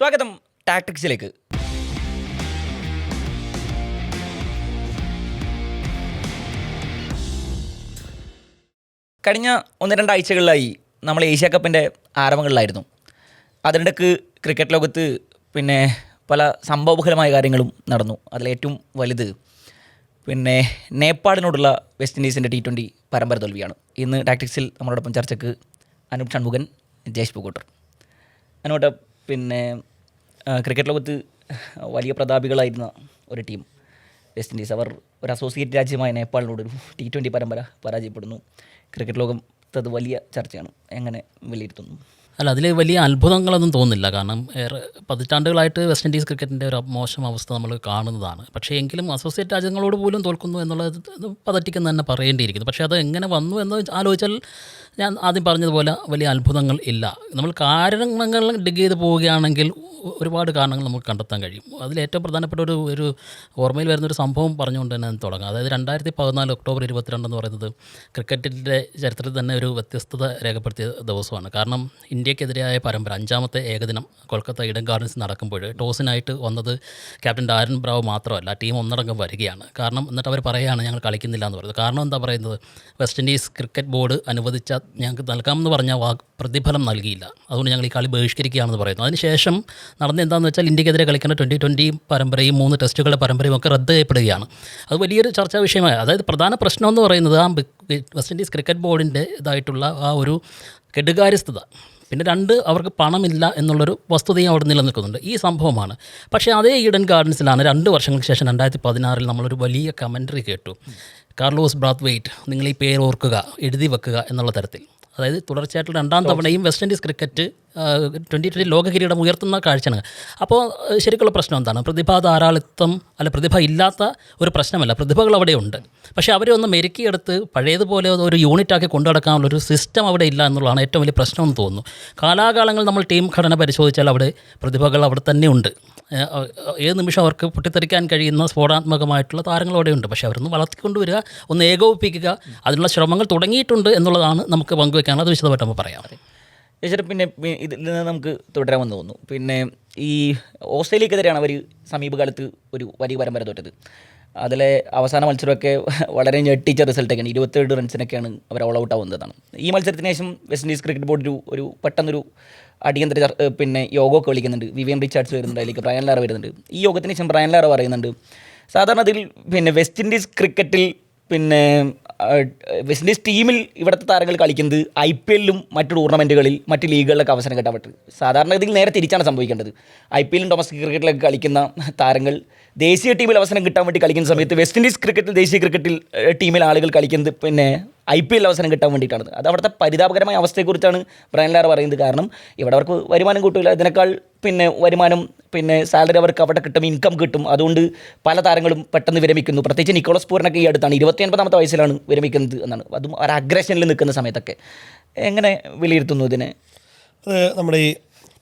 സ്വാഗതം ടാക്ടിക്സിലേക്ക്. കഴിഞ്ഞ ഒന്ന് രണ്ടാഴ്ചകളിലായി നമ്മൾ ഏഷ്യ കപ്പിന്റെ ആരംഭങ്ങളിലായിരുന്നു. അതിനിടക്ക് ക്രിക്കറ്റ് ലോകത്ത് പിന്നെ പല സംഭവബഹുലമായ കാര്യങ്ങളും നടന്നു. അതിലേറ്റവും വലുത് പിന്നെ നേപ്പാളിനോടുള്ള വെസ്റ്റ് ഇൻഡീസിന്റെ ടി ട്വന്റി പരമ്പര തോൽവിയാണ്. ഇന്ന് ടാക്ടിക്സിൽ നമ്മളോടൊപ്പം ചർച്ചയ്ക്ക് അനൂപ് ഷൺമുഖൻ ജയേഷ് പൂക്കോട്ടർ. അനുവേട്ട പിന്നെ ക്രിക്കറ്റ് ലോകത്ത് വലിയ പ്രതാപികളായിരുന്ന ഒരു ടീം വെസ്റ്റ് ഇൻഡീസ് അവർ ഒരു അസോസിയേറ്റ് രാജ്യമായ നേപ്പാളിനോട് ഒരു ടി ട്വന്റി പരമ്പര പരാജയപ്പെടുന്നു. ക്രിക്കറ്റ് ലോകത്ത് അത് വലിയ ചർച്ചയാണ്. എങ്ങനെ വിലയിരുത്തുന്നു? അല്ല അതിൽ വലിയ അത്ഭുതങ്ങളൊന്നും തോന്നുന്നില്ല. കാരണം ഏറെ പതിറ്റാണ്ടുകളായിട്ട് വെസ്റ്റ് ഇൻഡീസ് ക്രിക്കറ്റിന്റെ ഒരു മോശം അവസ്ഥ നമ്മൾ കാണുന്നതാണ്. പക്ഷേ എങ്കിലും അസോസിയേറ്റ് രാജ്യങ്ങളോട് പോലും തോൽക്കുന്നു എന്നുള്ളത് പതറ്റിക്കുന്ന തന്നെ പറയേണ്ടിയിരിക്കുന്നു. പക്ഷേ അത് എങ്ങനെ വന്നു എന്ന് ആലോചിച്ചാൽ ഞാൻ ആദ്യം പറഞ്ഞതുപോലെ വലിയ അത്ഭുതങ്ങൾ ഇല്ല. നമ്മൾ കാരണങ്ങൾ ഡിഗ് ചെയ്ത് പോവുകയാണെങ്കിൽ ഒരുപാട് കാരണങ്ങൾ നമുക്ക് കണ്ടെത്താൻ കഴിയും. അതിൽ ഏറ്റവും പ്രധാനപ്പെട്ട ഒരു ഒരു ഓർമ്മയിൽ വരുന്ന ഒരു സംഭവം പറഞ്ഞുകൊണ്ട് തന്നെ തുടങ്ങാം. അതായത് രണ്ടായിരത്തി പതിനാല് ഒക്ടോബർ ഇരുപത്തിരണ്ടെന്ന് പറയുന്നത് ക്രിക്കറ്റിന്റെ ചരിത്രത്തിൽ തന്നെ ഒരു വ്യത്യസ്തത രേഖപ്പെടുത്തിയ ദിവസമാണ്. കാരണം ഇന്ത്യക്കെതിരായ പരമ്പര അഞ്ചാമത്തെ ഏകദിനം കൊൽക്കത്ത ഇഡൻ ഗാർഡൻസ് നടക്കുമ്പോൾ ടോസിനായിട്ട് വന്നത് ക്യാപ്റ്റൻ ഡാരൻ ബ്രാവ് മാത്രമല്ല ടീം ഒന്നടങ്കം വരികയാണ്. കാരണം എന്നിട്ട് അവർ പറയുകയാണ് ഞങ്ങൾ കളിക്കുന്നില്ല എന്ന് പറയുന്നത്. കാരണം എന്താ പറയുന്നത്? വെസ്റ്റ് ഇൻഡീസ് ക്രിക്കറ്റ് ബോർഡ് അനുവദിച്ച ഞങ്ങൾക്ക് നൽകാമെന്ന് പറഞ്ഞ വാ പ്രതിഫലം നൽകിയില്ല. അതുകൊണ്ട് ഞങ്ങൾ ഈ കളി ബഹിഷ്കരിക്കുകയാണെന്ന് പറയുന്നു. അതിനുശേഷം നടന്ന എന്താണെന്ന് വെച്ചാൽ ഇന്ത്യക്കെതിരെ കളിക്കുന്ന ട്വന്റി ട്വന്റി പരമ്പരയും മൂന്ന് ടെസ്റ്റുകളുടെ പരമ്പരയും ഒക്കെ റദ്ദ് ചെയ്യപ്പെടുകയാണ്. അത് വലിയൊരു ചർച്ചാ വിഷയമായി. അതായത് പ്രധാന പ്രശ്നം എന്ന് പറയുന്നത് ആ വെസ്റ്റ് ഇൻഡീസ് ക്രിക്കറ്റ് ബോർഡിന്റെ ഇതായിട്ടുള്ള ആ ഒരു കെടുകാര്യസ്ഥത. പിന്നെ രണ്ട് അവർക്ക് പണമില്ല എന്നുള്ളൊരു വസ്തുതയും അവിടെ നിലനിൽക്കുന്നുണ്ട്. ഈ സംഭവമാണ്. പക്ഷേ അതേ ഈഡൻ ഗാർഡൻസിലാണ് രണ്ട് വർഷങ്ങൾക്ക് ശേഷം രണ്ടായിരത്തി പതിനാറിൽ നമ്മളൊരു വലിയ കമൻട്രി കേട്ടു. കാർലോസ് ബ്രാത്ത് വെയ്റ്റ് നിങ്ങൾ ഈ പേര് ഓർക്കുക എഴുതി വെക്കുക എന്നുള്ള തരത്തിൽ. അതായത് തുടർച്ചയായിട്ട് രണ്ടാം തവണയും West Indies cricket twenty twenty ലോക കിരീടം ഉയർത്തുന്ന കാഴ്ചയാണ്. അപ്പോൾ ശരിക്കുള്ള പ്രശ്നം എന്താണ്? പ്രതിഭ ധാരാളിത്വം അല്ല പ്രതിഭ ഇല്ലാത്ത ഒരു പ്രശ്നമല്ല പ്രതിഭകൾ അവിടെയുണ്ട് പക്ഷേ അവരെ ഒന്ന് മെരുക്കിയെടുത്ത് പഴയതുപോലെ ഒരു യൂണിറ്റാക്കി കൊണ്ടുനടക്കാനുള്ള ഒരു സിസ്റ്റം അവിടെ ഇല്ല എന്നുള്ളതാണ് ഏറ്റവും വലിയ പ്രശ്നം എന്ന് തോന്നുന്നു. കാലാകാലങ്ങൾ നമ്മൾ ടീം ഘടന പരിശോധിച്ചാൽ അവിടെ പ്രതിഭകൾ അവിടെ തന്നെ ഉണ്ട്. ഏത് നിമിഷം അവർക്ക് പൊട്ടിത്തെറിക്കാൻ കഴിയുന്ന സ്ഫോടാത്മകമായിട്ടുള്ള താരങ്ങൾ അവിടെയുണ്ട്. പക്ഷേ അവരൊന്ന് വളർത്തിക്കൊണ്ടുവരിക ഒന്ന് ഏകോപിപ്പിക്കുക അതിനുള്ള ശ്രമങ്ങൾ തുടങ്ങിയിട്ടുണ്ട് എന്നുള്ളതാണ് നമുക്ക് പങ്കുവെക്കാനുള്ളത് അത് വിശദമായിട്ട് നമുക്ക് പറയാം. ചേച്ചി പിന്നെ ഇതിൽ നിന്ന് നമുക്ക് തുടരാമെന്ന് തോന്നുന്നു. പിന്നെ ഈ ഓസ്ട്രേലിയക്കെതിരെയാണ് അവർ സമീപകാലത്ത് ഒരു വലിയ പരമ്പര തോറ്റത്. അതിലെ അവസാന മത്സരമൊക്കെ വളരെ ഞെട്ടിച്ച റിസൾട്ടൊക്കെയാണ്. ഇരുപത്തേഴ് റൺസിനൊക്കെയാണ് അവർ ഓൾ ഔട്ട് ആവുന്നതാണ് ഈ മത്സരത്തിന് ശേഷം വെസ്റ്റ് ഇൻഡീസ് ക്രിക്കറ്റ് ബോർഡ് ഒരു ഒരു പെട്ടെന്നൊരു അടിയന്തര പിന്നെ യോഗമൊക്കെ വിളിക്കുന്നുണ്ട്. വിവിയൻ റിച്ചാർഡ്സ് വരുന്നുണ്ട് അതിലേക്ക് ബ്രയൻ ലാറ വരുന്നുണ്ട്. ഈ യോഗത്തിന് ശേഷം ബ്രയൻ ലാറ പറയുന്നുണ്ട് സാധാരണ അതിൽ പിന്നെ വെസ്റ്റ് ഇൻഡീസ് ക്രിക്കറ്റിൽ പിന്നെ വെസ്റ്റ് ഇൻഡീസ് ടീമിൽ ഇവിടുത്തെ താരങ്ങൾ കളിക്കുന്നത് ഐ പി എല്ലിലും മറ്റു ടൂർണമെന്റുകളിൽ മറ്റ് ലീഗുകളിലൊക്കെ അവസരം കിട്ടാൻ സാധാരണ ഇതിൽ നേരെ തിരിച്ചാണ് സംഭവിക്കേണ്ടത്. ഐ പി എല്ലും ഡൊമസ്റ്റിക് ക്രിക്കറ്റിലൊക്കെ കളിക്കുന്ന താരങ്ങൾ ദേശീയ ടീമിൽ അവസരം കിട്ടാൻ വേണ്ടി കളിക്കുന്ന സമയത്ത് വെസ്റ്റ് ഇൻഡീസ് ക്രിക്കറ്റിൽ ദേശീയ ക്രിക്കറ്റിൽ ടീമിൽ ആളുകൾ കളിക്കുന്നത് പിന്നെ ഐ പി എൽ അവസരം കിട്ടാൻ വേണ്ടിയിട്ടാണ് അത് അവിടുത്തെ പരിതാപകരമായ അവസ്ഥയെക്കുറിച്ചാണ് ബ്രയൻ ലാർ പറയുന്നത്. കാരണം ഇവിടെ അവർക്ക് വരുമാനം കിട്ടില്ല ഇതിനേക്കാൾ പിന്നെ വരുമാനം പിന്നെ സാലറി അവർക്ക് അവിടെ കിട്ടും ഇൻകം കിട്ടും. അതുകൊണ്ട് പല താരങ്ങളും പെട്ടെന്ന് വിരമിക്കുന്നു. പ്രത്യേകിച്ച് നിക്കോളസ് പൂരനൊക്കെ ഈ അടുത്താണ്. ഇരുപത്തി ഒൻപതാമത്തെ വയസ്സിലാണ് വിരമിക്കുന്നത് എന്നാണ്. അതും ഒരു അഗ്രഷനിൽ നിൽക്കുന്ന സമയത്തൊക്കെ. എങ്ങനെ വിലയിരുത്തുന്നു ഇതിനെ? അത് നമ്മുടെ ഈ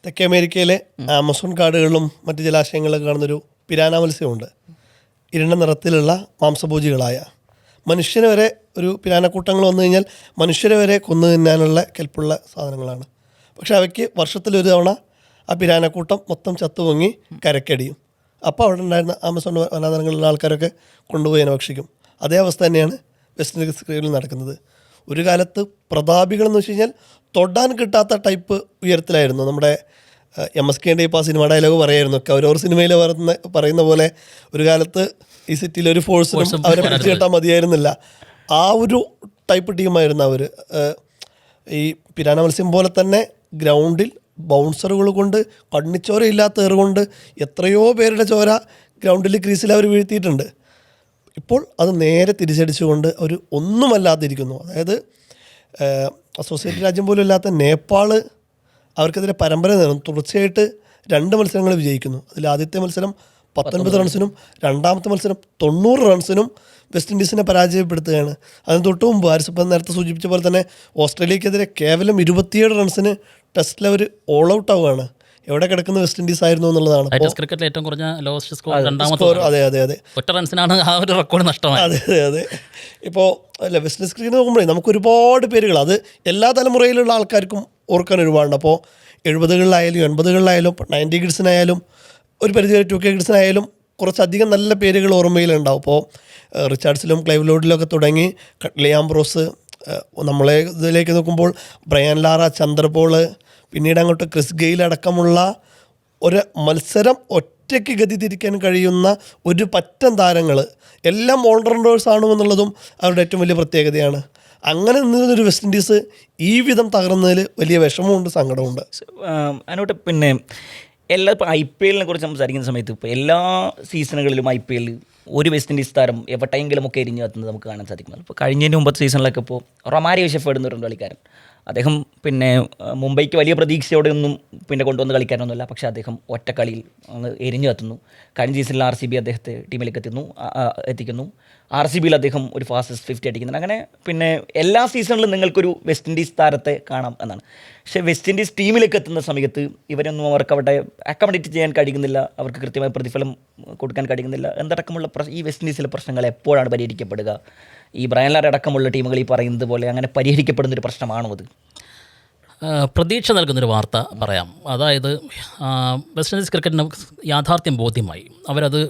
തെക്കേ അമേരിക്കയിലെ ആമസോൺ കാടുകളിലും മറ്റ് ജലാശയങ്ങളിലൊക്കെ കാണുന്നൊരു പിരാന മത്സ്യമുണ്ട് ഇരുണ്ട നിറത്തിലുള്ള മാംസഭോജികളായ മനുഷ്യനെ വരെ ഒരു പിരാനക്കൂട്ടങ്ങൾ വന്നു കഴിഞ്ഞാൽ മനുഷ്യരെ വരെ കൊന്നു തിന്നാനുള്ള കെൽപ്പുള്ള സാധനങ്ങളാണ്. പക്ഷെ അവയ്ക്ക് വർഷത്തിലൊരു തവണ ആ പിരാനക്കൂട്ടം മൊത്തം ചത്തുപൊങ്ങി കരക്കടിയും. അപ്പോൾ അവിടെ ഉണ്ടായിരുന്ന ആമസോൺ വനാന്തരങ്ങളിലുള്ള ആൾക്കാരൊക്കെ കൊണ്ടുപോയി ഭക്ഷിക്കും അതേ അവസ്ഥ തന്നെയാണ് വെസ്റ്റ് ഇൻഡീസ് ക്രിക്കറ്റിൽ നടക്കുന്നത്. ഒരു കാലത്ത് പ്രതാപികളെന്ന് വെച്ച് കഴിഞ്ഞാൽ തൊടാൻ കിട്ടാത്ത ടൈപ്പ് ഉയരത്തിലായിരുന്നു. നമ്മുടെ എം എസ് കെ ഇപ്പോൾ ആ സിനിമ ഡയലോഗ് പറയായിരുന്നു. കൗരവർ സിനിമയിൽ പറയുന്ന പറയുന്ന പോലെ ഒരു കാലത്ത് ഈ സിറ്റിയിൽ ഒരു ഫോഴ്സിനും അവരെ പിടിച്ചു കിട്ടാൻ മതിയായിരുന്നില്ല. ആ ഒരു ടൈപ്പ് ടീമായിരുന്നു അവർ ഈ പിരാന മത്സ്യം പോലെ തന്നെ ഗ്രൗണ്ടിൽ ബൗൺസറുകൾ കൊണ്ട് കണ്ണിച്ചോരയില്ലാത്ത എറുകൊണ്ട് എത്രയോ പേരുടെ ചോര ഗ്രൗണ്ടിൽ ക്രീസിൽ അവർ വീഴ്ത്തിയിട്ടുണ്ട്. ഇപ്പോൾ അത് നേരെ തിരിച്ചടിച്ചുകൊണ്ട് അവർ ഒന്നുമല്ലാതിരിക്കുന്നു. അതായത് അസോസിയേറ്റ് രാജ്യം പോലും ഇല്ലാത്ത നേപ്പാൾ അവർക്കെതിരെ പരമ്പര നേടുന്നു തുടർച്ചയായിട്ട് രണ്ട് മത്സരങ്ങൾ വിജയിക്കുന്നു. അതിൽ ആദ്യത്തെ മത്സരം പത്തൊൻപത് റൺസിനും രണ്ടാമത്തെ മത്സരം തൊണ്ണൂറ് റൺസിനും വെസ്റ്റ് ഇൻഡീസിനെ പരാജയപ്പെടുത്തുകയാണ്. അതിന് തൊട്ട് മുമ്പ് ആരിസപ്പം നേരത്തെ സൂചിപ്പിച്ച പോലെ തന്നെ ഓസ്ട്രേലിയക്കെതിരെ കേവലം ഇരുപത്തിയേഴ് റൺസിന് ടെസ്റ്റിൽ അവർ ഓൾ ഔട്ട് ആവുകയാണ്. എവിടെ കിടക്കുന്ന വെസ്റ്റ് ഇൻഡീസ് ആയിരുന്നു എന്നുള്ളതാണ്. ക്രിക്കറ്റിൽ ഏറ്റവും കുറഞ്ഞ ലോസ്റ്റ് സ്കോർ രണ്ടാമത്തെ അതെ അതെ അതെ. ഒറ്റ റൺസിനാണ് ആ ഒരു റെക്കോർഡ് നഷ്ടമായത്. അതെ അതെ അതെ. ഇപ്പോൾ അല്ല വെസ്റ്റ് ഇൻഡീസ് ക്രിക്കറ്റ് നോക്കുമ്പോഴേ നമുക്ക് ഒരുപാട് പേരുകൾ അത് എല്ലാ തലമുറയിലുള്ള ആൾക്കാർക്കും ഓർക്കാൻ ഒരുപാടുണ്ട്. അപ്പോൾ എഴുപതുകളിലായാലും എൺപതുകളിലായാലും നയന്റി കിഡ്സിനായാലും ഒരു പരിധിവരെ ടു കെ കിഡ്സിനായാലും കുറച്ചധികം നല്ല പേരുകൾ ഓർമ്മയിലുണ്ടാവും. അപ്പോൾ റിച്ചാർഡ്സിലും ക്ലൈവ് ലോഡിലൊക്കെ തുടങ്ങി കട്ട്ലി ആംബ്രോസ് നമ്മളെ ഇതിലേക്ക് നോക്കുമ്പോൾ ബ്രയാൻ ലാറ ചന്ദ്രപോൾ പിന്നീട് അങ്ങോട്ട് ക്രിസ് ഗെയിൽ അടക്കമുള്ള ഒരു മത്സരം ഒറ്റയ്ക്ക് ഗതി തിരിക്കാൻ കഴിയുന്ന ഒരു പറ്റം താരങ്ങൾ എല്ലാം ഓൾറൗണ്ടേഴ്സ് ആണെന്നുള്ളതും അവരുടെ ഏറ്റവും വലിയ പ്രത്യേകതയാണ്. അങ്ങനെ നിന്നൊരു വെസ്റ്റ് ഇൻഡീസ് ഈ വിധം തകർന്നതിൽ വലിയ വിഷമമുണ്ട് സങ്കടമുണ്ട്. അതിനോട്ട് പിന്നെ എല്ലാ ഇപ്പോൾ ഐ പി എല്ലിനെ കുറിച്ച് സംസാരിക്കുന്ന സമയത്ത് ഇപ്പോൾ എല്ലാ സീസണുകളിലും ഐ പി എല്ലിൽ ഒരു വെസ്റ്റ് ഇൻഡീസ് താരം എവിടെയെങ്കിലും ഒക്കെ എരിഞ്ഞു കത്തുന്നത് നമുക്ക് കാണാൻ സാധിക്കുന്നത് ഇപ്പോൾ കഴിഞ്ഞതിന് മുമ്പത്തെ സീസണിലൊക്കെ ഇപ്പോൾ റൊമാരിയോ ഷെഫേർഡ് എന്ന് പറയുന്ന കളിക്കാരൻ. അദ്ദേഹം പിന്നെ മുംബൈക്ക് വലിയ പ്രതീക്ഷയോടെ ഒന്നും പിന്നെ കൊണ്ടുവന്ന് കളിക്കാനൊന്നുമില്ല. പക്ഷേ അദ്ദേഹം ഒറ്റ കളിയിൽ അങ്ങ് എരിഞ്ഞു കത്തുന്നു. കഴിഞ്ഞ സീസണിൽ ആർ സി ബി അദ്ദേഹത്തെ ടീമിലേക്ക് എത്തുന്നു എത്തിക്കുന്നു. ആർ സി ബിയിൽ അദ്ദേഹം ഒരു ഫാസ്റ്റസ്റ്റ് ഫിഫ്റ്റി അടിക്കുന്നുണ്ട്. അങ്ങനെ പിന്നെ എല്ലാ സീസണിലും നിങ്ങൾക്കൊരു വെസ്റ്റ് ഇൻഡീസ് താരത്തെ കാണാം എന്നാണ്. പക്ഷേ വെസ്റ്റ് ഇൻഡീസ് ടീമിലേക്ക് എത്തുന്ന സമയത്ത് ഇവരൊന്നും അവർക്ക് അവിടെ അക്കോമഡേറ്റ് ചെയ്യാൻ കഴിയുന്നില്ല. അവർക്ക് കൃത്യമായ പ്രതിഫലം കൊടുക്കാൻ കഴിയുന്നില്ല. എന്തടക്കമുള്ള ഈ വെസ്റ്റ് ഇൻഡീസിലെ പ്രശ്നങ്ങൾ എപ്പോഴാണ് പരിഹരിക്കപ്പെടുക? ഈ ബ്രയൻലാർ അടക്കമുള്ള ടീമുകൾ ഈ പറയുന്നത് പോലെ അങ്ങനെ പരിഹരിക്കപ്പെടുന്ന ഒരു പ്രശ്നമാണോ അത്? പ്രതീക്ഷ നൽകുന്നൊരു വാർത്ത പറയാം. അതായത് വെസ്റ്റ് ഇൻഡീസ് ക്രിക്കറ്റിന് യാഥാർത്ഥ്യം ബോധ്യമായി. അവരത്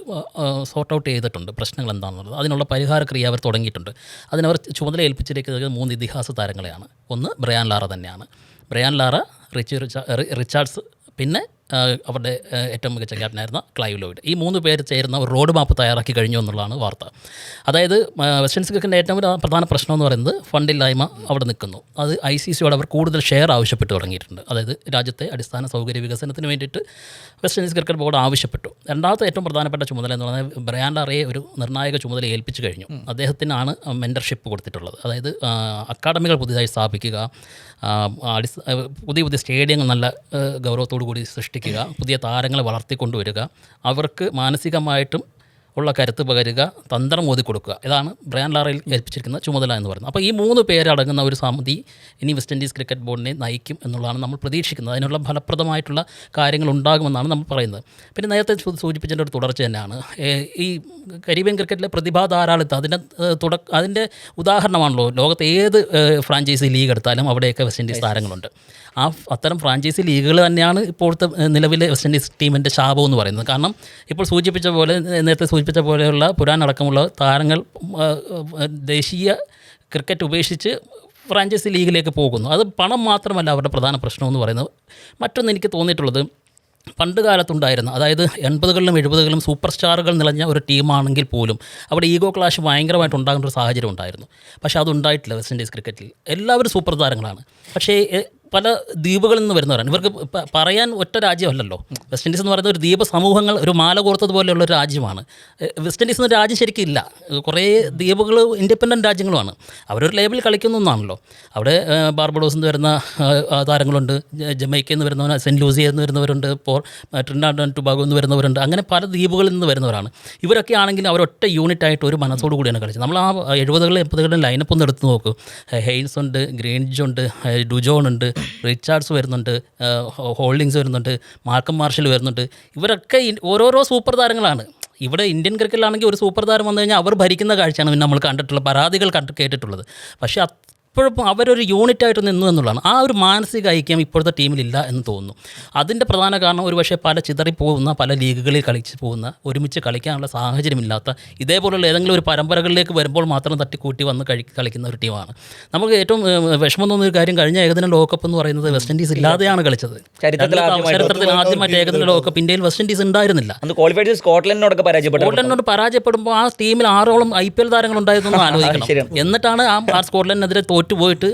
സോർട്ട് ഔട്ട് ചെയ്തിട്ടുണ്ട്. പ്രശ്നങ്ങൾ എന്താണെന്നുള്ളത്. അതിനുള്ള പരിഹാര ക്രിയ അവർ തുടങ്ങിയിട്ടുണ്ട്. അതിനവർ ചുമതല ഏൽപ്പിച്ചിരിക്കുന്നത് മൂന്ന് ഇതിഹാസ താരങ്ങളെയാണ്. ഒന്ന് ബ്രയാൻ ലാറ തന്നെയാണ്. ബ്രയാൻ ലാറ റിച്ചി റിച്ചാർഡ്സ് പിന്നെ അവരുടെ ഏറ്റവും മികച്ച ക്യാപ്റ്റനായിരുന്ന ക്ലൈവ് ലോയിഡ്. ഈ മൂന്ന് പേര് ചേരുന്ന ഒരു റോഡ് മാപ്പ് തയ്യാറാക്കി കഴിഞ്ഞു എന്നുള്ളതാണ് വാർത്ത. അതായത് വെസ്റ്റ് ഇൻഡീസ് ഏറ്റവും പ്രധാന പ്രശ്നം എന്ന് പറയുന്നത് ഫണ്ടില്ലായ്മ അവിടെ നിൽക്കുന്നു. അത് ഐ സി സിയോട് അവർ കൂടുതൽ ഷെയർ ആവശ്യപ്പെട്ട് തുടങ്ങിയിട്ടുണ്ട്. അതായത് രാജ്യത്തെ അടിസ്ഥാന സൗകര്യ വികസനത്തിന് വേണ്ടിയിട്ട് വെസ്റ്റ് ഇൻഡീസ് ക്രിക്കറ്റ് ബോർഡ് ആവശ്യപ്പെട്ടു. രണ്ടാമത്തെ ഏറ്റവും പ്രധാനപ്പെട്ട ചുമതല എന്ന് പറയുന്നത് ബ്രാൻഡ് ലാറയെ ഒരു നിർണായക ചുമതല ഏൽപ്പിച്ചു കഴിഞ്ഞു. അദ്ദേഹത്തിനാണ് മെന്റർഷിപ്പ് കൊടുത്തിട്ടുള്ളത്. അതായത് അക്കാഡമികൾ പുതിയതായി സ്ഥാപിക്കുക പുതിയ പുതിയ സ്റ്റേഡിയങ്ങൾ നല്ല ഗൗരവത്തോടു കൂടി സൃഷ്ടിക്കുക പുതിയ താരങ്ങളെ വളർത്തിക്കൊണ്ടുവരിക. അവർക്ക് മാനസികമായിട്ടും ഉള്ള കരുത്ത് പകരുക തന്ത്രം ഓതി കൊടുക്കുക. ഇതാണ് ബ്രയാൻ ലാറയിൽ ഏൽപ്പിച്ചിരിക്കുന്ന ചുമതല എന്ന് പറയുന്നത്. അപ്പോൾ ഈ മൂന്ന് പേരടങ്ങുന്ന ഒരു സമിതി ഇനി വെസ്റ്റ് ഇൻഡീസ് ക്രിക്കറ്റ് ബോർഡിനെ നയിക്കും എന്നുള്ളതാണ് നമ്മൾ പ്രതീക്ഷിക്കുന്നത്. അതിനുള്ള ഫലപ്രദമായിട്ടുള്ള കാര്യങ്ങൾ ഉണ്ടാകുമെന്നാണ് നമ്മൾ പറയുന്നത്. പിന്നെ നേരത്തെ സൂചിപ്പിച്ചതിന്റെ ഒരു തുടർച്ച തന്നെയാണ്. ഈ കരീബിയൻ ക്രിക്കറ്റിലെ പ്രതിഭാ ധാരാളിത്തം അതിന്റെ തുടക്ക അതിന്റെ ഉദാഹരണമാണല്ലോ. ലോകത്തെ ഏത് ഫ്രാഞ്ചൈസി ലീഗ് എടുത്താലും അവിടെയൊക്കെ വെസ്റ്റ് ഇൻഡീസ് താരങ്ങളുണ്ട്. ആ അത്തരം ഫ്രാഞ്ചൈസി ലീഗുകൾ തന്നെയാണ് ഇപ്പോഴത്തെ നിലവിലെ വെസ്റ്റ് ഇൻഡീസ് ടീമിന്റെ ശാപം എന്ന് പറയുന്നത്. കാരണം ഇപ്പോൾ സൂചിപ്പിച്ച പോലെ നേരത്തെ സൂചിപ്പിച്ച പോലെയുള്ള പുരാൻ അടക്കമുള്ള താരങ്ങൾ ദേശീയ ക്രിക്കറ്റ് ഉപേക്ഷിച്ച് ഫ്രാഞ്ചൈസി ലീഗിലേക്ക് പോകുന്നു. അത് പണം മാത്രമല്ല അവരുടെ പ്രധാന പ്രശ്നമെന്ന് പറയുന്നത്. മറ്റൊന്ന് എനിക്ക് തോന്നിയിട്ടുള്ളത് പണ്ട് കാലത്തുണ്ടായിരുന്ന അതായത് എൺപതുകളിലും എഴുപതുകളിലും സൂപ്പർ സ്റ്റാറുകൾ നിറഞ്ഞ ഒരു ടീമാണെങ്കിൽ പോലും അവിടെ ഈഗോ ക്ലാഷ് ഭയങ്കരമായിട്ട് ഉണ്ടാകുന്ന ഒരു സാഹചര്യം ഉണ്ടായിരുന്നു. പക്ഷേ അതുണ്ടായിട്ടില്ല വെസ്റ്റ് ഇൻഡീസ് ക്രിക്കറ്റിൽ. എല്ലാവരും സൂപ്പർ താരങ്ങളാണ്. പക്ഷേ പല ദ്വീപുകളിൽ നിന്ന് വരുന്നവരാണ്. ഇവർക്ക് പറയാൻ ഒറ്റ രാജ്യമല്ലല്ലോ. വെസ്റ്റ് ഇൻഡീസ് എന്ന് പറയുന്നത് ഒരു ദ്വീപ സമൂഹങ്ങൾ ഒരു മാല കോർത്തതുപോലെയുള്ള ഒരു രാജ്യമാണ്. വെസ്റ്റ് ഇൻഡീസ് എന്ന രാജ്യം ശരിക്കും ഇല്ല. കുറേ ദ്വീപുകൾ ഇൻഡിപെൻഡന്റ് രാജ്യങ്ങളുമാണ്. അവരൊരു ലേബിൾ കളിക്കുന്ന ഒന്നാണല്ലോ. അവിടെ ബാർബഡോസ് എന്ന് വരുന്ന താരങ്ങളുണ്ട്. ജമൈക്ക എന്ന് വരുന്നവർ സെന്റ് ലൂസിയയിൽ നിന്ന് വരുന്നവരുണ്ട്. പോർ ട്രിൻഡാൻഡ് ആൻഡ് ടുബാഗോ എന്ന് വരുന്നവരുണ്ട്. അങ്ങനെ പല ദ്വീപുകളിൽ നിന്ന് വരുന്നവരാണ്. ഇവരൊക്കെ ആണെങ്കിൽ അവരൊറ്റ യൂണിറ്റ് ആയിട്ട് ഒരു മനസ്സോടു കൂടിയാണ് കളിച്ചത്. നമ്മൾ ആ എഴുപതുകളിലും എൺപതുകളിലും ലൈനപ്പ് ഒന്ന് എടുത്ത് നോക്കും. ഹെയ്ൻസ് ഉണ്ട് ഗ്രീൻജ് ഉണ്ട് ഡുജോൺ ഉണ്ട്. റിച്ചാർഡ്സ് വരുന്നുണ്ട് ഹോൾഡിങ്സ് വരുന്നുണ്ട് മാർക്കം മാർഷൽ വരുന്നുണ്ട്. ഇവരൊക്കെ ഓരോരോ സൂപ്പർ താരങ്ങളാണ്. ഇവിടെ ഇന്ത്യൻ ക്രിക്കറ്റിലാണെങ്കിൽ ഒരു സൂപ്പർ താരം വന്നു കഴിഞ്ഞാൽ അവർ ഭരിക്കുന്ന കാഴ്ചയാണ് നമ്മൾ കണ്ടിട്ടുള്ള പരാതികൾ കണ്ട് കേട്ടിട്ടുള്ളത്. പക്ഷേ അപ്പോഴും അവരൊരു യൂണിറ്റ് ആയിട്ട് നിന്നു എന്നുള്ളതാണ്. ആ ഒരു മാനസിക ഐക്യം ഇപ്പോഴത്തെ ടീമിലില്ല എന്ന് തോന്നുന്നു. അതിന്റെ പ്രധാന കാരണം ഒരു പക്ഷേ പല ചിതറിപ്പോകുന്ന പല ലീഗുകളിൽ കളിച്ച് പോകുന്ന ഒരുമിച്ച് കളിക്കാനുള്ള സാഹചര്യമില്ലാത്ത ഇതേപോലുള്ള ഏതെങ്കിലും ഒരു പരമ്പരകളിലേക്ക് വരുമ്പോൾ മാത്രം തട്ടിക്കൂട്ടി വന്ന് കഴി കളിക്കുന്ന ഒരു ടീമാണ്. നമുക്ക് ഏറ്റവും വിഷമം തോന്നുന്ന ഒരു കാര്യം കഴിഞ്ഞ ഏകദിന ലോകകപ്പ് എന്ന് പറയുന്നത് വെസ്റ്റ് ഇൻഡീസ് ഇല്ലാതെയാണ് കളിച്ചത്. ചരിത്രത്തിൽ ആദ്യമായിട്ട് ഏകദിന ലോകകപ്പ് ഇന്ത്യയിൽ വെസ്റ്റ് ഇൻഡീസ് ഉണ്ടായിരുന്നില്ല. സ്കോട്ട്ലൻഡിനോടൊക്കെ പരാജയപ്പെട്ടു. സ്കോട്ട്ലൻഡിനോട് പരാജയപ്പെടുമ്പോൾ ആ ടീമിൽ ആറോളം ഐ പി എൽ താരങ്ങൾ ഉണ്ടായിരുന്നു ആലോചിക്കണം എന്നിട്ടാണ് ആ ആ സ്കോട്ട്ലൻഡിനെതിരെ തോറ്റുപോയിട്ട്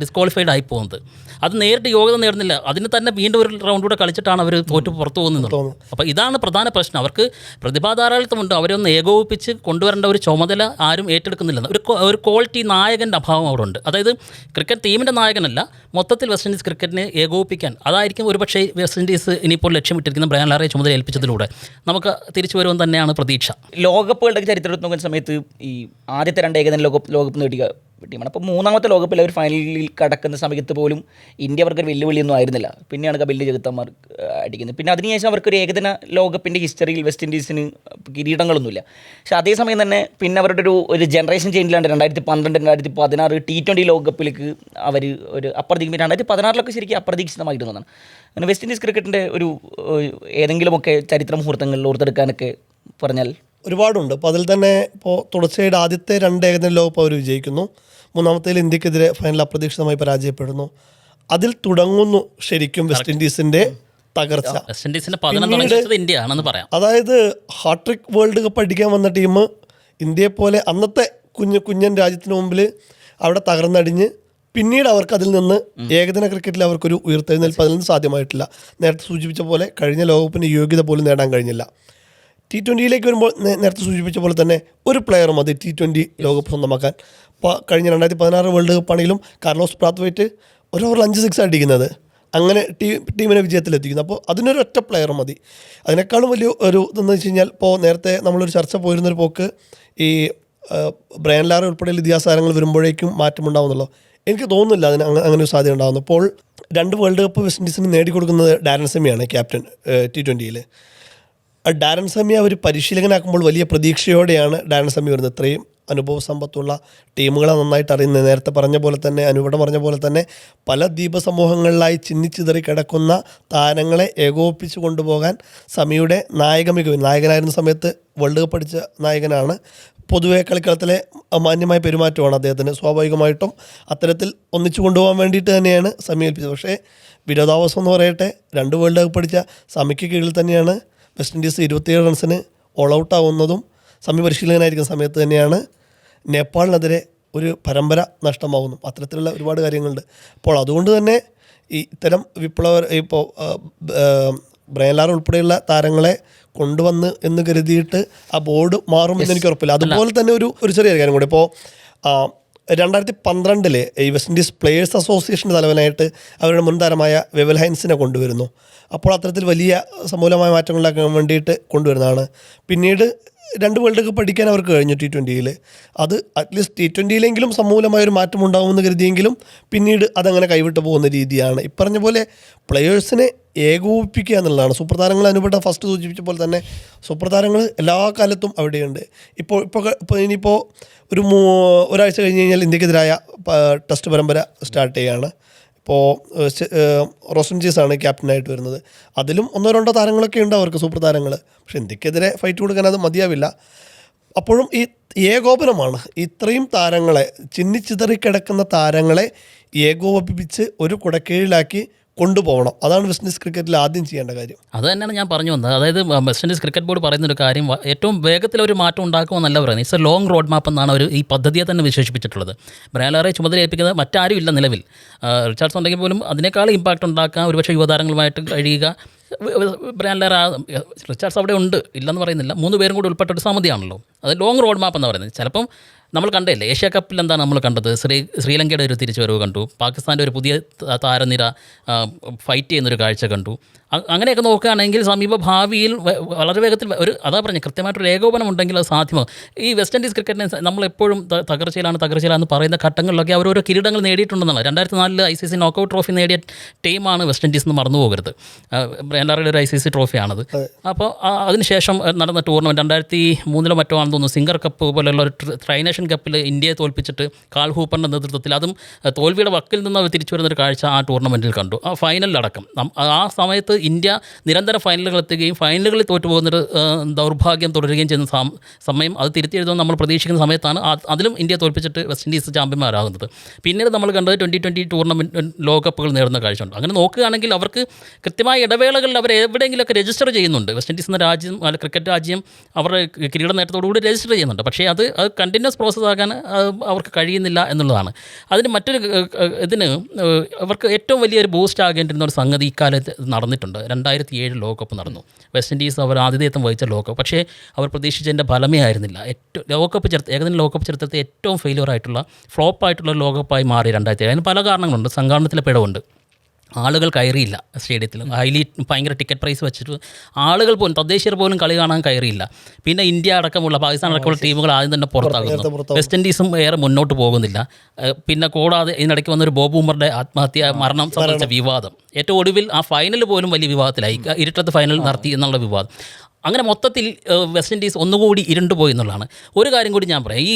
ഡിസ്ക്വാളിഫൈഡ് ആയി പോകുന്നത്. അത് നേരിട്ട് യോഗ്യത നേടുന്നില്ല. അതിന് തന്നെ വീണ്ടും ഒരു റൗണ്ട് കൂടെ കളിച്ചിട്ടാണ് അവർ തോറ്റ് പുറത്തു പോകുന്നത്. അപ്പോൾ ഇതാണ് പ്രധാന പ്രശ്നം. അവർക്ക് പ്രതിഭാധാരാളിത്തമുണ്ട്. അവരെ ഒന്ന് ഏകോപിപ്പിച്ച് കൊണ്ടുവരേണ്ട ഒരു ചുമതല ആരും ഏറ്റെടുക്കുന്നില്ല ഒരു ഒരു ക്വാളിറ്റി നായകന്റെ അഭാവം അവിടെ ഉണ്ട് അതായത് ക്രിക്കറ്റ് ടീമിന്റെ നായകനല്ല മൊത്തത്തിൽ വെസ്റ്റ് ഇൻഡീസ് ക്രിക്കറ്റിനെ ഏകോപിപ്പിക്കാൻ. അതായിരിക്കും ഒരുപക്ഷേ വെസ്റ്റ് ഇൻഡീസ് ഇനിയിപ്പോൾ ലക്ഷ്യമിട്ടിരിക്കുന്ന ബ്രയാൻ ലാറെ ചുമതല ഏൽപ്പിച്ചതിലൂടെ. നമുക്ക് തിരിച്ചു വരുമെന്ന് തന്നെയാണ് പ്രതീക്ഷ. ലോകകപ്പുകളുടെ ചരിത്രം നോക്കുന്ന സമയത്ത് ഈ ആദ്യത്തെ രണ്ട് ഏകദിന ലോകകപ്പ് ലോകകപ്പ് നേടിയ ടീമാണ്. അപ്പോൾ മൂന്നാമത്തെ ലോകകപ്പിൽ അവർ ഫൈനലിൽ കടക്കുന്ന സമയത്ത് പോലും ഇന്ത്യ അവർക്കൊരു വെല്ലുവിളിയൊന്നും ആയിരുന്നില്ല. പിന്നെയാണ് കപിലിന്റെ ചെകുത്തന്മാർ അടിക്കുന്നത്. പിന്നെ അതിനുശേഷം അവർക്കൊരു ഏകദിന ലോകകപ്പിന്റെ ഹിസ്റ്ററിയിൽ വെസ്റ്റ് ഇൻഡീസിന് കിരീടങ്ങളൊന്നുമില്ല. പക്ഷേ അതേസമയം തന്നെ പിന്നെ അവരുടെ ഒരു ഒരു ജനറേഷൻ ചേഞ്ചിലാണ് രണ്ടായിരത്തി പന്ത്രണ്ട് രണ്ടായിരത്തി പതിനാറ് ടി ട്വന്റി ലോകകപ്പിലേക്ക് അവർ ഒരു അപ്രതീക്ഷിത രണ്ടായിരത്തി പതിനാറിലൊക്കെ ശരിക്കും അപ്രതീക്ഷിതമായിരുന്നതാണ് അങ്ങനെ വെസ്റ്റ് ഇൻഡീസ് ക്രിക്കറ്റിന്റെ ഒരു ഏതെങ്കിലുമൊക്കെ ചരിത്ര മുഹൂർത്തങ്ങളിൽ ഓർത്തെടുക്കാനൊക്കെ പറഞ്ഞാൽ ഒരുപാടുണ്ട്. അപ്പോൾ അതിൽ തന്നെ ഇപ്പോൾ തുടർച്ചയായിട്ട് ആദ്യത്തെ രണ്ട് ഏകദിന ലോകകപ്പ് അവർ വിജയിക്കുന്നു. മൂന്നാമത്തേൽ ഇന്ത്യക്കെതിരെ ഫൈനൽ അപ്രതീക്ഷിതമായി പരാജയപ്പെടുന്നു. അതിൽ തുടങ്ങുന്നു ശരിക്കും വെസ്റ്റ് ഇൻഡീസിന്റെ തകർച്ച. വെസ്റ്റ് പറയാം. അതായത് ഹാട്രിക് വേൾഡ് കപ്പ് അടിക്കാൻ വന്ന ടീം ഇന്ത്യയെ പോലെ അന്നത്തെ കുഞ്ഞു കുഞ്ഞൻ രാജ്യത്തിന് മുമ്പിൽ അവിടെ തകർന്നടിഞ്ഞ് പിന്നീട് അവർക്ക് അതിൽ നിന്ന് ഏകദിന ക്രിക്കറ്റിൽ അവർക്കൊരു ഉയർത്തെഴുന്നേൽപ്പ് അതിൽ നിന്ന് സാധ്യമായിട്ടില്ല. നേരത്തെ സൂചിപ്പിച്ച പോലെ കഴിഞ്ഞ ലോകകപ്പിന് യോഗ്യത പോലും നേടാൻ കഴിഞ്ഞില്ല. ടി ട്വന്റിയിലേക്ക് വരുമ്പോൾ നേരത്തെ സൂചിപ്പിച്ച പോലെ തന്നെ ഒരു പ്ലെയർ മതി ടി ട്വന്റി ലോകകപ്പ് സ്വന്തമാക്കാൻ. കഴിഞ്ഞ രണ്ടായിരത്തി പതിനാറ് വേൾഡ് കപ്പാണെങ്കിലും കാർലോസ് പ്രാത്വൈറ്റ് ഒരു ഓവറിൽ അഞ്ച് സിക്സ് അടിക്കുന്നത്. അങ്ങനെ ടീം ടീമിനെ വിജയത്തിലെത്തിക്കുന്നു. അപ്പോൾ അതിനൊരു ഒറ്റ പ്ലെയർ മതി. അതിനേക്കാളും വലിയ ഒരു ഇതെന്ന് വെച്ച് കഴിഞ്ഞാൽ ഇപ്പോൾ നേരത്തെ നമ്മളൊരു ചർച്ച പോയിരുന്നൊരു പോക്ക് ഈ ബ്രയൻ ലാർ ഉൾപ്പെടെയുള്ള ഇതിഹാസ താരങ്ങൾ വരുമ്പോഴേക്കും മാറ്റമുണ്ടാവുന്നുള്ളൂ എനിക്ക് തോന്നുന്നില്ല അതിന് അങ്ങനെ അങ്ങനെ ഒരു സാധ്യത ഉണ്ടാകുന്നു ഇപ്പോൾ രണ്ട് വേൾഡ് കപ്പ് വെസ്റ്റ് ഇൻഡീസിന് നേടിക്കൊടുക്കുന്നത് ഡാരൻ സെമിയാണ് ക്യാപ്റ്റൻ ടി ട്വന്റിയിൽ ഡാരൻ സെമി അവർ പരിശീലകനാക്കുമ്പോൾ വലിയ പ്രതീക്ഷയോടെയാണ് ഡാരൻ സെമി വരുന്നത്. ഇത്രയും അനുഭവ സമ്പത്തുള്ള ടീമുകളെ നന്നായിട്ട് അറിയുന്നത് നേരത്തെ പറഞ്ഞ പോലെ തന്നെ അനുപടം പറഞ്ഞ പോലെ തന്നെ പല ദ്വീപ സമൂഹങ്ങളിലായി ചിന്നിച്ചിതറി കിടക്കുന്ന താരങ്ങളെ ഏകോപിപ്പിച്ച് കൊണ്ടുപോകാൻ സമിയുടെ നായക മികവ് നായകനായിരുന്ന സമയത്ത് വേൾഡ് കപ്പ് അടിച്ച നായകനാണ്. പൊതുവെ കളിക്കളത്തിലെ മാന്യമായ പെരുമാറ്റമാണ് അദ്ദേഹത്തിന്. സ്വാഭാവികമായിട്ടും അത്തരത്തിൽ ഒന്നിച്ചു കൊണ്ടുപോകാൻ വേണ്ടിയിട്ട് തന്നെയാണ് സമി ഏൽപ്പിച്ചത്. പക്ഷേ വിരോധാവസ്ഥ എന്ന് പറയട്ടെ രണ്ട് വേൾഡ് കപ്പ് അടിച്ച സമിക്ക് കീഴിൽ തന്നെയാണ് വെസ്റ്റ് ഇൻഡീസ് ഇരുപത്തിയേഴ് റൺസിന് ഓൾ ഔട്ട് ആവുന്നതും സമി പരിശീലകനായിരിക്കുന്ന സമയത്ത് തന്നെയാണ് നേപ്പാളിനെതിരെ ഒരു പരമ്പര നഷ്ടമാകുന്നു അത്തരത്തിലുള്ള ഒരുപാട് കാര്യങ്ങളുണ്ട്. അപ്പോൾ അതുകൊണ്ട് തന്നെ ഈ ഇത്തരം വിപ്ലവ ഇപ്പോൾ ബ്രയലാർ ഉൾപ്പെടെയുള്ള താരങ്ങളെ കൊണ്ടുവന്ന് എന്ന് കരുതിയിട്ട് ആ ബോർഡ് മാറും മാറുമെന്ന് എനിക്ക് ഉറപ്പില്ല. അതുപോലെ തന്നെ ഒരു ഒരു ചെറിയ കാര്യം കൂടി. ഇപ്പോൾ രണ്ടായിരത്തി പന്ത്രണ്ടിൽ ഈ വെസ്റ്റ് ഇൻഡീസ് പ്ലേയേഴ്സ് അസോസിയേഷന്റെ തലവനായിട്ട് അവരുടെ മുൻ താരമായ വെവൽ ഹൈൻസിനെ കൊണ്ടുവരുന്നു. അപ്പോൾ അത്തരത്തിൽ വലിയ സമൂലമായ മാറ്റങ്ങളിലാക്കാൻ വേണ്ടിയിട്ട് കൊണ്ടുവരുന്നതാണ്. പിന്നീട് രണ്ട് വേൾഡ് കപ്പ് അടിക്കാൻ അവർക്ക് കഴിഞ്ഞു ടി ട്വന്റിയിൽ അത് അറ്റ്ലീസ്റ്റ് ടി ട്വന്റിയിലെങ്കിലും സമൂലമായ ഒരു മാറ്റം ഉണ്ടാകുമെന്ന് കരുതിയെങ്കിലും പിന്നീട് അതങ്ങനെ കൈവിട്ട് പോകുന്ന രീതിയാണ്. ഇപ്പറഞ്ഞ പോലെ പ്ലെയേഴ്സിനെ ഏകോപിപ്പിക്കുക എന്നുള്ളതാണ്. സൂപ്പർ താരങ്ങൾ അനുഭവം ഫസ്റ്റ് സൂചിപ്പിച്ച പോലെ തന്നെ സൂപ്പർ താരങ്ങൾ എല്ലാ കാലത്തും അവിടെയുണ്ട്. ഇപ്പോൾ ഇപ്പോൾ ഇപ്പോൾ ഇനിയിപ്പോൾ ഒരു ഒരാഴ്ച കഴിഞ്ഞ് കഴിഞ്ഞാൽ ഇന്ത്യക്കെതിരായ ടെസ്റ്റ് പരമ്പര സ്റ്റാർട്ട് ചെയ്യുകയാണ് ഇപ്പോൾ റോഷൻ ജീസാണ് ക്യാപ്റ്റനായിട്ട് വരുന്നത്. അതിലും ഒന്നോ രണ്ടോ താരങ്ങളൊക്കെ ഉണ്ട് അവർക്ക് സൂപ്പർ താരങ്ങൾ പക്ഷെ ഇന്ത്യക്കെതിരെ ഫൈറ്റ് കൊടുക്കാൻ അത് മതിയാവില്ല. അപ്പോഴും ഈ ഏകോപനമാണ്. ഇത്രയും താരങ്ങളെ ചിന്നിച്ചിതറി കിടക്കുന്ന താരങ്ങളെ ഏകോപിപ്പിച്ച് ഒരു കുടക്കീഴിലാക്കി കൊണ്ടുപോകണം. അതാണ് വെസ്റ്റ് ഇൻഡീസ് ക്രിക്കറ്റിൽ ആദ്യം ചെയ്യേണ്ട കാര്യം. അത് തന്നെയാണ് ഞാൻ പറഞ്ഞു വന്നത്. അതായത് വെസ്റ്റ് ഇൻഡീസ് ക്രിക്കറ്റ് ബോർഡ് പറയുന്ന ഒരു കാര്യം ഏറ്റവും വേഗത്തിൽ ഒരു മാറ്റം ഉണ്ടാക്കുമെന്നല്ല പറയുന്നത്. It's a long road map എന്നാണ് അവർ ഈ പദ്ധതിയെ തന്നെ വിശേഷിപ്പിച്ചിട്ടുള്ളത്. ബ്രയാലാറെ ചുമതല ഏൽപ്പിക്കുന്നത് മറ്റാരും ഇല്ല നിലവിൽ. റിച്ചാർഡ്സ് ഉണ്ടെങ്കിൽ പോലും അതിനേക്കാൾ ഇമ്പാക്റ്റ് ഉണ്ടാക്കാൻ ഒരുപക്ഷെ യുവതാരങ്ങളുമായിട്ട് കഴിയുക. ബ്രാൻഡർ റിച്ചാർഡ്സ് അവിടെ ഉണ്ട്. ഇല്ലെന്ന് പറയുന്നില്ല. മൂന്ന് പേരും കൂടി ഉൾപ്പെട്ട ഒരു സമിതിയാണല്ലോ. അത് ലോങ് റോഡ് മാപ്പ് എന്ന് പറയുന്നത്. ചിലപ്പം നമ്മൾ കണ്ടല്ലേ ഏഷ്യ കപ്പിൽ എന്താണ് നമ്മൾ കണ്ടത്? ശ്രീ ശ്രീലങ്കയുടെ ഒരു തിരിച്ചുവരവ് കണ്ടു പാകിസ്ഥാന്റെ ഒരു പുതിയ താരനിര ഫൈറ്റ് ചെയ്യുന്നൊരു കാഴ്ച കണ്ടു. അങ്ങനെയൊക്കെ നോക്കുകയാണെങ്കിൽ സമീപ ഭാവിയിൽ വളരെ വേഗത്തിൽ ഒരു അതാ കൃത്യമായിട്ട് കൃത്യമായിട്ടൊരു ഏകോപനം ഉണ്ടെങ്കിൽ അത് സാധ്യമാകും ഈ വെസ്റ്റ് ഇൻഡീസ് ക്രിക്കറ്റിനെ നമ്മളെപ്പോഴും തകർച്ചയിലാണ് തകർച്ചയിലാണ് തകർച്ചയിലാണെന്ന് പറയുന്ന ഘട്ടങ്ങളിലൊക്കെ അവർ ഓരോ കിരീടങ്ങൾ നേടിയിട്ടുണ്ടെന്നാണ്. രണ്ടായിരത്തി നാലിൽ I C C knockout trophy നേടിയ ടീമാണ് വെസ്റ്റ് ഇൻഡീസ് എന്ന് മറന്നു പോകരുത് എല്ലാവരുടെ ഒരു ഐ സി സി ട്രോഫിയാണത് അപ്പോൾ അതിനുശേഷം നടന്ന ടൂർണമെന്റ് രണ്ടായിരത്തി മൂന്നിലോ മറ്റോ ആണെന്ന് തോന്നുന്നു സിംഗർ കപ്പ് പോലെയുള്ള ഒരു ട്ര- കപ്പിൽ ഇന്ത്യയെ തോൽപ്പിച്ചിട്ട് കാൾ ഹൂപ്പറിന്റെ നേതൃത്വത്തിൽ അതും തോൽവിയുടെ വക്കിൽ നിന്ന് അവർ തിരിച്ചു വരുന്നൊരു കാഴ്ച ആ ടൂർണമെന്റിൽ കണ്ടു. ആ ഫൈനലിലടക്കം ആ സമയത്ത് ഇന്ത്യ നിരന്തര ഫൈനലുകൾ എത്തുകയും ഫൈനലുകളിൽ തോറ്റു പോകുന്നൊരു ദൗർഭാഗ്യം തുടരുകയും ചെയ്യുന്ന സമയം അത് തിരുത്തി എഴുതുമെന്ന് നമ്മൾ പ്രതീക്ഷിക്കുന്ന സമയത്താണ് അതിലും ഇന്ത്യ തോൽപ്പിച്ചിട്ട് വെസ്റ്റ് ഇൻഡീസ് ചാമ്പ്യന്മാരാകുന്നത്. പിന്നീട് നമ്മൾ കണ്ടത് ട്വന്റി ട്വന്റി ടൂർണമെന്റ് ലോകകപ്പുകൾ നേടുന്ന കാഴ്ചയുണ്ട്. അങ്ങനെ നോക്കുകയാണെങ്കിൽ അവർക്ക് കൃത്യമായ ഇടവേളകളിൽ അവർ എവിടെയെങ്കിലുമൊക്കെ രജിസ്റ്റർ ചെയ്യുന്നുണ്ട്. വെസ്റ്റ് ഇൻഡീസ് എന്ന രാജ്യം ക്രിക്കറ്റ് രാജ്യം അവരുടെ കിരീട നേട്ടത്തോടുകൂടി രജിസ്റ്റർ ചെയ്യുന്നുണ്ട്. പക്ഷേ അത് അത് കണ്ടിന്യൂസ് പ്രോസസ്സ് അത് അവർക്ക് കഴിയുന്നില്ല എന്നുള്ളതാണ്. അതിന് മറ്റൊരു ഇതിന് അവർക്ക് ഏറ്റവും വലിയൊരു ബൂസ്റ്റ് ആകേണ്ടിരുന്ന ഒരു സംഗതി ഇക്കാലത്ത് നടന്നിട്ടുണ്ട്. രണ്ടായിരത്തി ഏഴ് ലോകകപ്പ് നടന്നു. വെസ്റ്റ് ഇൻഡീസ് അവർ ആതിഥേയത്വം വഹിച്ച ലോകകപ്പ് പക്ഷേ അവർ പ്രതീക്ഷിച്ചതിന്റെ ഫലമേ ആയിരുന്നില്ല. ഏറ്റവും ലോകകപ്പ് ചരിത്ര ഏകദിന ലോകകപ്പ് ചരിത്രത്തിൽ ഏറ്റവും ഫെയിലിയർ ആയിട്ടുള്ള ഫ്ലോപ്പ് ആയിട്ടുള്ള ലോകകപ്പായി മാറി രണ്ടായിരത്തി ഏഴ് അതിന് പല കാരണങ്ങളുണ്ട്. സംഘാടനത്തിലെ പിഴവുണ്ട്. ആളുകൾ കയറിയില്ല സ്റ്റേഡിയത്തിൽ. ഹൈലി ഭയങ്കര ടിക്കറ്റ് പ്രൈസ് വെച്ചിട്ട് ആളുകൾ പോലും തദ്ദേശീയർ പോലും കളി കാണാൻ കയറിയില്ല. പിന്നെ ഇന്ത്യ അടക്കമുള്ള പാകിസ്ഥാൻ അടക്കമുള്ള ടീമുകൾ ആദ്യം തന്നെ പുറത്താകുന്നു. വെസ്റ്റ് ഇൻഡീസും ഏറെ മുന്നോട്ട് പോകുന്നില്ല. പിന്നെ കൂടാതെ ഇതിനിടയ്ക്ക് വന്നൊരു ബോബ് ഉമറിന്റെ ആത്മഹത്യ മരണം സംബന്ധിച്ച വിവാദം. ഏറ്റവും ഒടുവിൽ ആ ഫൈനൽ പോലും വലിയ വിവാദത്തിലായി. ഇരുട്ടത്ത് ഫൈനൽ നടത്തി എന്നുള്ള വിവാദം. അങ്ങനെ മൊത്തത്തിൽ വെസ്റ്റ് ഇൻഡീസ് ഒന്നുകൂടി ഇരുണ്ടു പോയി എന്നുള്ളതാണ്. ഒരു കാര്യം കൂടി ഞാൻ പറയാം. ഈ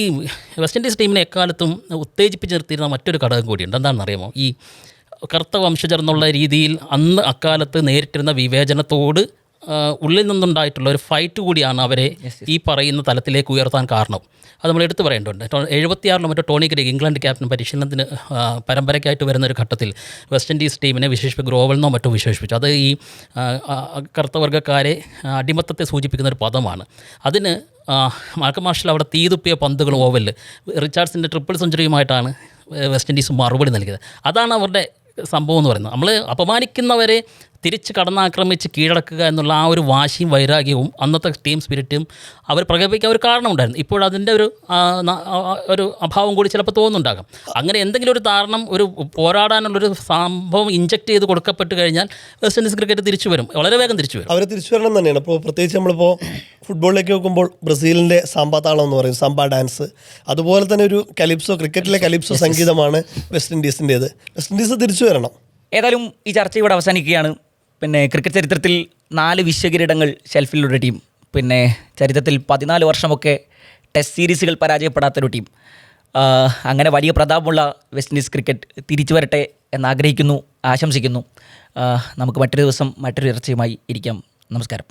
വെസ്റ്റ് ഇൻഡീസ് ടീമിനെ എക്കാലത്തും ഉത്തേജിപ്പിച്ച് നിർത്തിയിരുന്ന മറ്റൊരു ഘടകം കൂടിയുണ്ട്. എന്താണെന്ന് അറിയാമോ ഈ കറുത്ത വംശജർ എന്നുള്ള രീതിയിൽ അന്ന് അക്കാലത്ത് നേരിട്ടിരുന്ന വിവേചനത്തോട് ഉള്ളിൽ നിന്നുണ്ടായിട്ടുള്ള ഒരു ഫൈറ്റ് കൂടിയാണ് അവരെ ഈ പറയുന്ന തലത്തിലേക്ക് ഉയർത്താൻ കാരണം. അത് നമ്മൾ എടുത്തു പറയേണ്ടതുണ്ട്. എഴുപത്തിയാറിലും മറ്റോ ടോണി ഗ്രേഗ് ഇംഗ്ലണ്ട് ക്യാപ്റ്റൻ പരിശീലനത്തിന് പരമ്പരയ്ക്കായിട്ട് വരുന്ന ഒരു ഘട്ടത്തിൽ വെസ്റ്റ് ഇൻഡീസ് ടീമിനെ വിശേഷിപ്പിച്ച് ഗ്രോവൽ എന്നോ മറ്റോ വിശേഷിപ്പിച്ചു. അത് ഈ ആ, ആ, കറുത്ത വർഗക്കാരെ ആ, അടിമത്തത്തെ സൂചിപ്പിക്കുന്ന ഒരു പദമാണ്. അതിന് മാർക്ക് മാർഷൽ അവിടെ തീതുപ്പിയ പന്തുകൾ ഓവലിൽ റിച്ചാർഡ്സിന്റെ ട്രിപ്പിൾ സെഞ്ചുറിയുമായിട്ടാണ് വെസ്റ്റ് ഇൻഡീസ് മറുപടി നൽകിയത്. അതാണ് അവരുടെ സംഭവം എന്ന് പറയുന്നത്. നമ്മൾ അപമാനിക്കുന്നവരെ തിരിച്ച് കടന്നാക്രമിച്ച് കീഴടക്കുക എന്നുള്ള ആ ഒരു വാശിയും വൈരാഗ്യവും അന്നത്തെ ടീം സ്പിരിറ്റും അവർ പ്രകടിപ്പിക്കാൻ ഒരു കാരണമുണ്ടായിരുന്നു. ഇപ്പോൾ അതിന്റെ ഒരു ഒരു അഭാവം കൂടി ചിലപ്പോൾ തോന്നുന്നുണ്ടാകും. അങ്ങനെ എന്തെങ്കിലും ഒരു കാരണം ഒരു പോരാടാനുള്ളൊരു സംഭവം ഇഞ്ചക്ട് ചെയ്ത് കൊടുക്കപ്പെട്ട് കഴിഞ്ഞാൽ വെസ്റ്റ് ഇൻഡീസ് ക്രിക്കറ്റ് തിരിച്ചു വരും. വളരെ വേഗം തിരിച്ചു വരും. അവർ തിരിച്ചു വരണം തന്നെയാണ്. ഇപ്പോൾ പ്രത്യേകിച്ച് നമ്മളിപ്പോൾ ഫുട്ബോളിലേക്ക് നോക്കുമ്പോൾ ബ്രസീലിന്റെ സാമ്പാ താളം എന്ന് പറയും സാമ്പാ ഡാൻസ് അതുപോലെ തന്നെ ഒരു കലിപ്സോ ക്രിക്കറ്റിലെ കലിപ്സോ സംഗീതമാണ് വെസ്റ്റ് ഇൻഡീസിന്റേത് വെസ്റ്റ് ഇൻഡീസ് തിരിച്ചു വരണം. ഏതായാലും ഈ ചർച്ച ഇവിടെ അവസാനിക്കുകയാണ്. പിന്നെ ക്രിക്കറ്റ് ചരിത്രത്തിൽ നാല് വിശ്വകിരീടങ്ങൾ ഷെൽഫിലുള്ള ടീം. പിന്നെ ചരിത്രത്തിൽ പതിനാല് വർഷമൊക്കെ ടെസ്റ്റ് സീരീസുകൾ പരാജയപ്പെടാത്തൊരു ടീം. അങ്ങനെ വലിയ പ്രതാപമുള്ള വെസ്റ്റ് ഇൻഡീസ് ക്രിക്കറ്റ് തിരിച്ചു വരട്ടെ എന്നാഗ്രഹിക്കുന്നു ആശംസിക്കുന്നു. നമുക്ക് മറ്റൊരു ദിവസം മറ്റൊരു ഇറച്ചയുമായി ഇരിക്കാം. നമസ്കാരം.